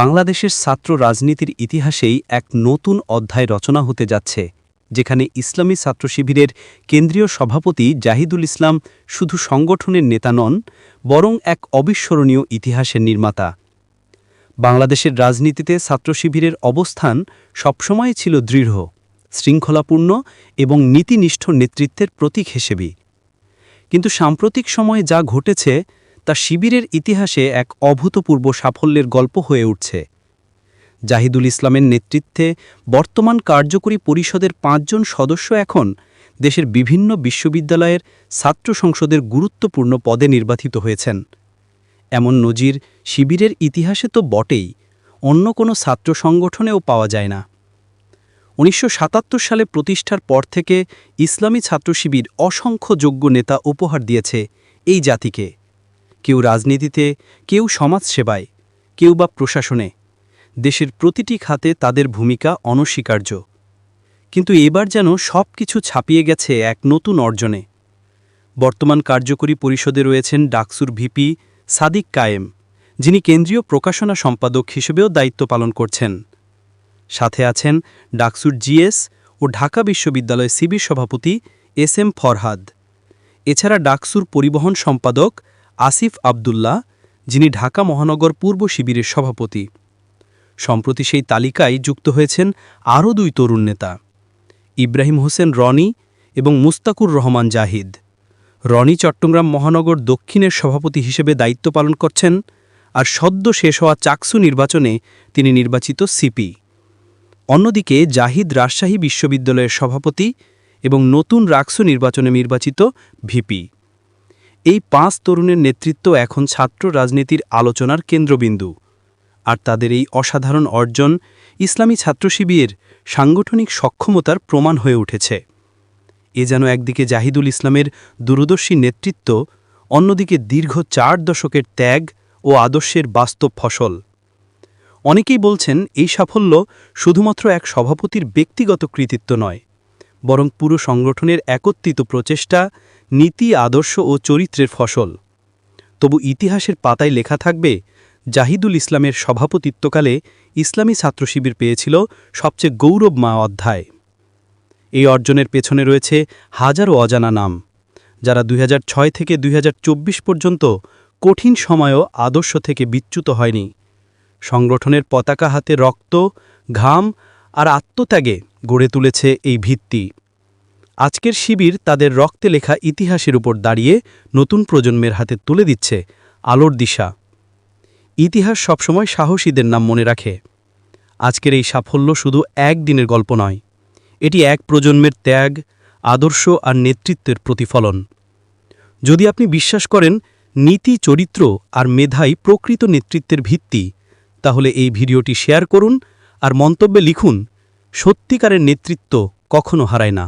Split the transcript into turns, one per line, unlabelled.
বাংলাদেশের ছাত্র রাজনীতির ইতিহাসেই এক নতুন অধ্যায় রচনা হতে যাচ্ছে, যেখানে ইসলামী ছাত্র শিবিরের কেন্দ্রীয় সভাপতি জাহিদুল ইসলাম শুধু সংগঠনের নেতা নন, বরং এক অবিস্মরণীয় ইতিহাসের নির্মাতা। বাংলাদেশের রাজনীতিতে ছাত্র শিবিরের অবস্থান সবসময় ছিল দৃঢ়, শৃঙ্খলাপূর্ণ এবং নীতিনিষ্ঠ নেতৃত্বের প্রতীক হিসেবেই কিন্তু সাম্প্রতিক সময়ে যা ঘটেছে তা শিবিরের ইতিহাসে এক অভূতপূর্ব সাফল্যের গল্প হয়ে উঠছে। জাহিদুল ইসলামের নেতৃত্বে বর্তমান কার্যকরী পরিষদের পাঁচজন সদস্য এখন দেশের বিভিন্ন বিশ্ববিদ্যালয়ের ছাত্র সংসদের গুরুত্বপূর্ণ পদে নির্বাচিত হয়েছেন। এমন নজির শিবিরের ইতিহাসে তো বটেই, অন্য কোনো ছাত্র সংগঠনেও পাওয়া যায় না। উনিশশো সাতাত্তর সালে প্রতিষ্ঠার পর থেকে ইসলামী ছাত্র শিবির অসংখ্য যোগ্য নেতা উপহার দিয়েছে এই জাতিকে। কেউ রাজনীতিতে, কেউ সমাজসেবায়, কেউ বা প্রশাসনে। দেশের প্রতিটি খাতে তাদের ভূমিকা অনস্বীকার্য। কিন্তু এবার যেন সব কিছু ছাপিয়ে গেছে এক নতুন অর্জনে। বর্তমান কার্যকরী পরিষদে রয়েছেন ডাকসুর ভিপি সাদিক কায়েম, যিনি কেন্দ্রীয় প্রকাশনা সম্পাদক হিসেবেও দায়িত্ব পালন করছেন। সাথে আছেন ডাকসুর জিএস ও ঢাকা বিশ্ববিদ্যালয় সিবির সভাপতি এস এম ফরহাদ। এছাড়া ডাকসুর পরিবহন সম্পাদক আসিফ আবদুল্লাহ, যিনি ঢাকা মহানগর পূর্ব শিবিরের সভাপতি। সম্প্রতি সেই তালিকায় যুক্ত হয়েছেন আরও দুই তরুণ নেতা, ইব্রাহিম হোসেন রনি এবং মুস্তাকুর রহমান জাহিদ। রনি চট্টগ্রাম মহানগর দক্ষিণের সভাপতি হিসেবে দায়িত্ব পালন করছেন আর সদ্য শেষ হওয়া চাকসু নির্বাচনে তিনি নির্বাচিত সিপি। অন্যদিকে জাহিদ রাজশাহী বিশ্ববিদ্যালয়ের সভাপতি এবং নতুন রাকসু নির্বাচনে নির্বাচিত ভিপি। এই পাঁচ তরুণের নেতৃত্ব এখন ছাত্র রাজনীতির আলোচনার কেন্দ্রবিন্দু। আর তাদের এই অসাধারণ অর্জন ইসলামী ছাত্র শিবিরের সাংগঠনিক সক্ষমতার প্রমাণ হয়ে উঠেছে। এ যেন একদিকে জাহিদুল ইসলামের দূরদর্শী নেতৃত্ব, অন্যদিকে দীর্ঘ চার দশকের ত্যাগ ও আদর্শের বাস্তব ফসল। অনেকেই বলছেন এই সাফল্য শুধুমাত্র এক সভাপতির ব্যক্তিগত কৃতিত্ব নয়, বরং পুরো সংগঠনের একত্রিত প্রচেষ্টা নীতি, আদর্শ ও চরিত্রের ফসল। তবু ইতিহাসের পাতায় লেখা থাকবে, জাহিদুল ইসলামের সভাপতিত্বকালে ইসলামী ছাত্র শিবির পেয়েছিল সবচেয়ে গৌরবমা অধ্যায়। এই অর্জনের পেছনে রয়েছে হাজারো অজানা নাম, যারা দুই হাজার ছয় থেকে দুই হাজার চব্বিশ পর্যন্ত কঠিন সময়ও আদর্শ থেকে বিচ্যুত হয়নি। সংগঠনের পতাকা হাতে রক্ত, ঘাম আর আত্মত্যাগে গড়ে তুলেছে এই ভিত্তি। আজকের শিবির তাদের রক্তে লেখা ইতিহাসের উপর দাঁড়িয়ে নতুন প্রজন্মের হাতে তুলে দিচ্ছে আলোর দিশা। ইতিহাস সবসময় সাহসীদের নাম মনে রাখে। আজকের এই সাফল্য শুধু একদিনের গল্প নয়, এটি এক প্রজন্মের ত্যাগ, আদর্শ আর নেতৃত্বের প্রতিফলন। যদি আপনি বিশ্বাস করেন নীতি, চরিত্র আর মেধাই প্রকৃত নেতৃত্বের ভিত্তি, তাহলে এই ভিডিওটি শেয়ার করুন আর মন্তব্যে লিখুন, সত্যিকারের নেতৃত্ব কখনো হারায় না।